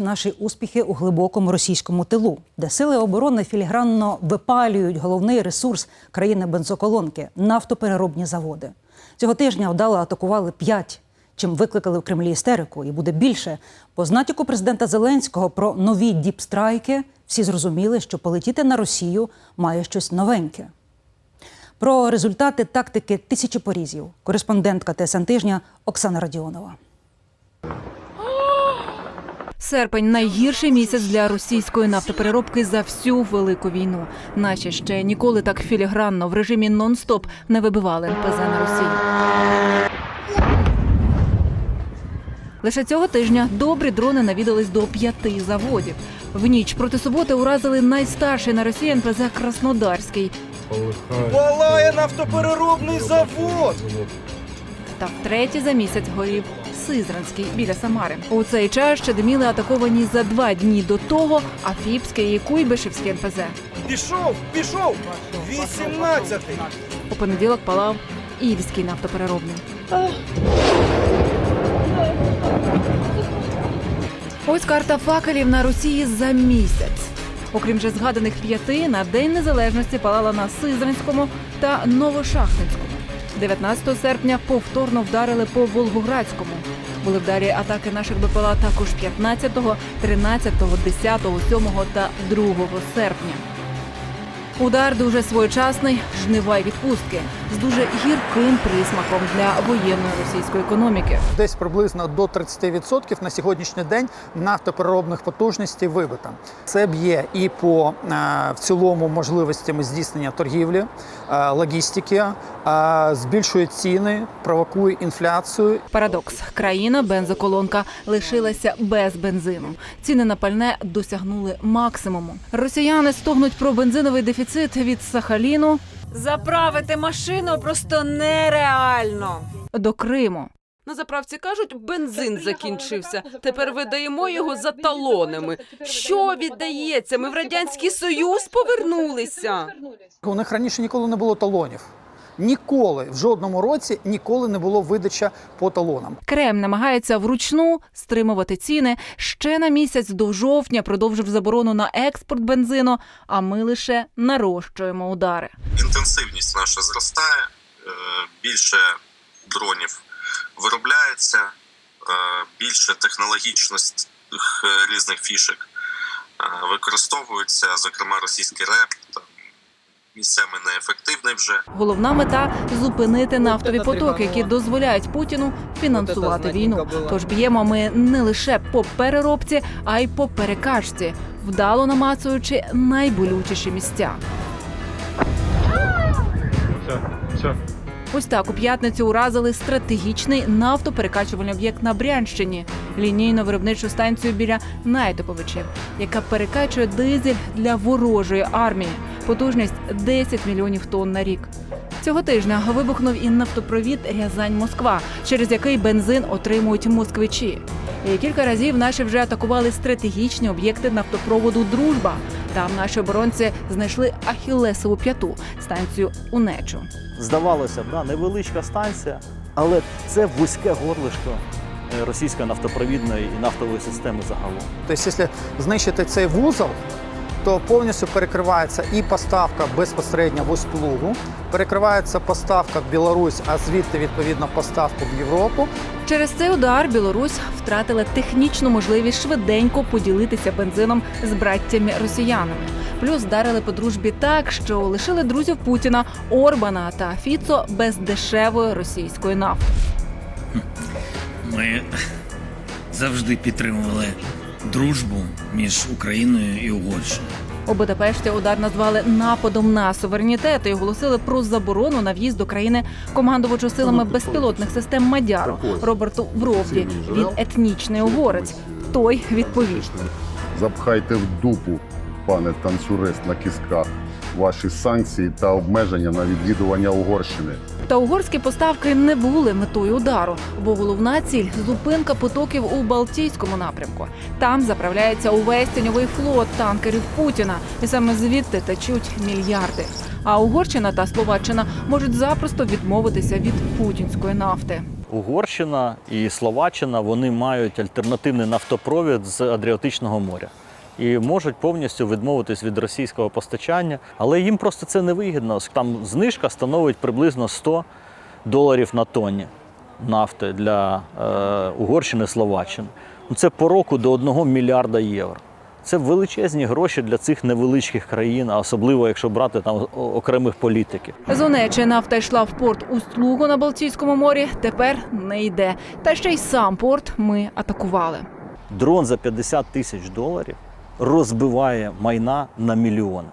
Наші успіхи у глибокому російському тилу, де сили оборони філігранно випалюють головний ресурс країни бензоколонки нафтопереробні заводи. Цього тижня вдало атакували п'ять, чим викликали в Кремлі істерику. І буде більше. По знатяку президента Зеленського про нові діпстрайки всі зрозуміли, що полетіти на Росію має щось новеньке. Про результати тактики тисячі порізів. Кореспондентка ТСН тижня Оксана Радіонова. Серпень найгірший місяць для російської нафтопереробки за всю велику війну. Наші ще ніколи так філігранно в режимі нон-стоп не вибивали НПЗ на Росії. Лише цього тижня добрі дрони навідались до п'яти заводів. В ніч проти суботи уразили найстарший на Росії НПЗ Краснодарський. Палає нафтопереробний завод! Та втретє за місяць горів Сизранський біля Самари. У цей час ще диміли атаковані за два дні до того Афіпське і Куйбишевське НПЗ. Пішов, пішов! 18-й! У понеділок палав Ільський нафтопереробний. Ось карта факелів на Росії за місяць. Окрім вже згаданих п'яти, на День Незалежності палала на Сизранському та Новошахтинському. 19 серпня повторно вдарили по Волгоградському. Були вдарі атаки наших БПЛА також 15, 13, 10, 7 та 2 серпня. Удар дуже своєчасний, жнива й відпустки з дуже гірким присмаком для воєнної російської економіки. Десь приблизно до 30% на сьогоднішній день нафтопереробних потужностей вибито. Це б'є і по е, в цілому можливостями здійснення торгівлі, е, логістики, е, збільшує ціни, провокує інфляцію. Парадокс: країна бензоколонка лишилася без бензину. Ціни на пальне досягнули максимуму. Росіяни стогнуть про бензиновий дефіцит від Сахаліну Заправити машину просто нереально. до Криму. На заправці кажуть, бензин закінчився. Тепер видаємо його за талонами. Що віддається? Ми в радянський союз повернулися. У них раніше ніколи не було талонів. Ніколи в жодному році ніколи не було видача по талонам. Кремль намагається вручну стримувати ціни. Ще на місяць до жовтня продовжив заборону на експорт бензину. А ми лише нарощуємо удари. інтенсивність наша зростає, е, більше дронів виробляється, е, більше технологічних е, різних фішек використовується, зокрема російський реп там, місцями неефективний вже. Головна мета зупинити нафтові потоки, які дозволяють Путіну фінансувати війну. Тож б'ємо ми не лише по переробці, а й по перекачці, вдало намацуючи найболючіші місця. Ось так у п'ятницю уразили стратегічний нафтоперекачувальний об'єкт на Брянщині, лінійно-виробничу станцію біля Найтоповичів, яка перекачує дизель для ворожої армії. Потужність 10 мільйонів тонн на рік. Цього тижня вибухнув і нафтопровід Рязань-Москва, через який бензин отримують москвичі. І кілька разів наші вже атакували стратегічні об'єкти нафтопроводу Дружба. Там наші оборонці знайшли Ахілесову п'яту станцію Унечу. здавалося б, да, невеличка станція, але це вузьке горлишко російської нафтопровідної і нафтової системи загалом. Тобто, якщо знищити цей вузол, то повністю перекривається і поставка безпосередньо в Устилугу, перекривається поставка в Білорусь, а звідти відповідно поставку в Європу. Через цей удар Білорусь втратила технічну можливість швиденько поділитися бензином з браттями росіянами. Плюс вдарили по дружбі так, що лишили друзів Путіна, Орбана та Фіцо без дешевої російської нафти. Ми завжди підтримували дружбу між Україною і Угорщиною. У Будапешті удар назвали нападом на суверенітет і оголосили про заборону на в'їзд до країни командувачу силами безпілотних систем Мадяру Роберту Вровді. Він етнічний угорець. Той відповів. Запхайте в дупу, пане танцюрист на кістках, ваші санкції та обмеження на відвідування Угорщини. Та угорські поставки не були метою удару, бо головна ціль зупинка потоків у Балтійському напрямку. Там заправляється увесь тіньовий флот танкерів Путіна, і саме звідти течуть мільярди. А Угорщина та Словаччина можуть запросто відмовитися від путінської нафти. Угорщина і Словаччина вони мають альтернативний нафтопровід з Адріатичного моря. І можуть повністю відмовитись від російського постачання, але їм просто це не вигідно. Там знижка становить приблизно 100 доларів на тонні нафти для е, Угорщини Словаччини. Ну, це по року до 1 мільярда євро. Це величезні гроші для цих невеличких країн, а особливо якщо брати там окремих політиків. З Онеччини нафта йшла в порт Усть-Лугу на Балтійському морі. Тепер не йде. Та ще й сам порт ми атакували. Дрон за 50 тисяч доларів розбиває майна на мільйони.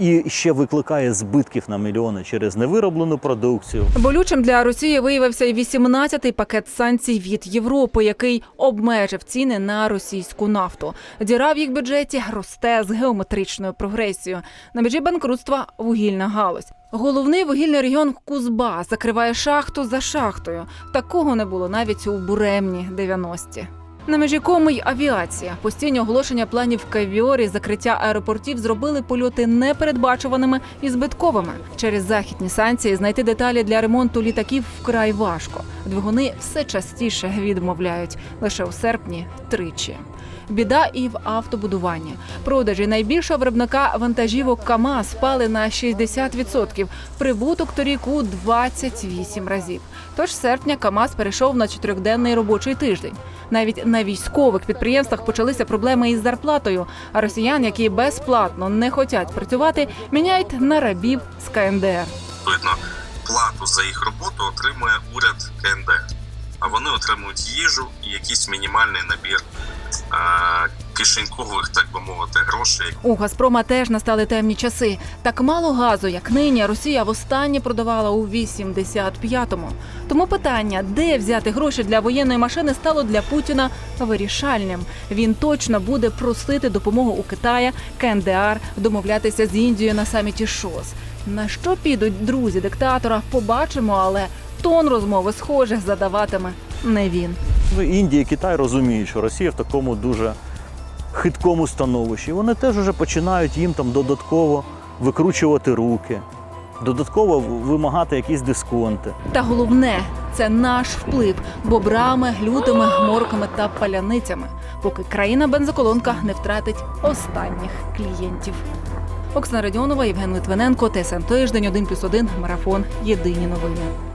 І ще викликає збитків на мільйони через невироблену продукцію, Болючим для Росії виявився й 18-й пакет санкцій від Європи, який обмежив ціни на російську нафту. Діра в їх бюджеті росте з геометричною прогресією. На межі банкрутства вугільна галузь. Головний вугільний регіон Кузбас закриває шахту за шахтою. Такого не було навіть у буремні 90-ті. На межі кому й авіація. Постійні оголошення планів кавіорі, закриття аеропортів зробили польоти непередбачуваними і збитковими. Через західні санкції знайти деталі для ремонту літаків вкрай важко. Двигуни все частіше відмовляють лише у серпні тричі. Біда і в автобудуванні. Продажі найбільшого виробника вантажівок КАМАЗ впали на 60%. Прибуток торік у 28 разів. Тож серпня КАМАЗ перейшов на чотирьохденний робочий тиждень. Навіть на військових підприємствах почалися проблеми із зарплатою. А росіян, які безплатно не хочуть працювати, міняють на рабів з КНДР. Видно, плату за їх роботу отримує уряд КНДР. А вони отримують їжу і якийсь мінімальний набір е- кишенькових, так би мовити, грошей, У Газпрома теж настали темні часи. Так мало газу, як нині, Росія востаннє продавала у 85-му. Тому питання, де взяти гроші для воєнної машини, стало для Путіна вирішальним. Він точно буде просити допомогу у Китая, КНДР, домовлятися з Індією на саміті ШОС. На що підуть друзі диктатора, побачимо, але тон розмови схоже задаватиме не він. Ну, Індія і Китай розуміють, що Росія в такому дуже хиткому становищі. Вони теж вже починають їм там додатково викручувати руки, додатково вимагати якісь дисконти. Та головне це наш вплив бобрами, лютими, морками та паляницями, поки країна бензоколонка не втратить останніх клієнтів. Оксана Радіонова, Євген Литвиненко, ТСН Тиждень, 1+,1, Марафон. Єдині новини.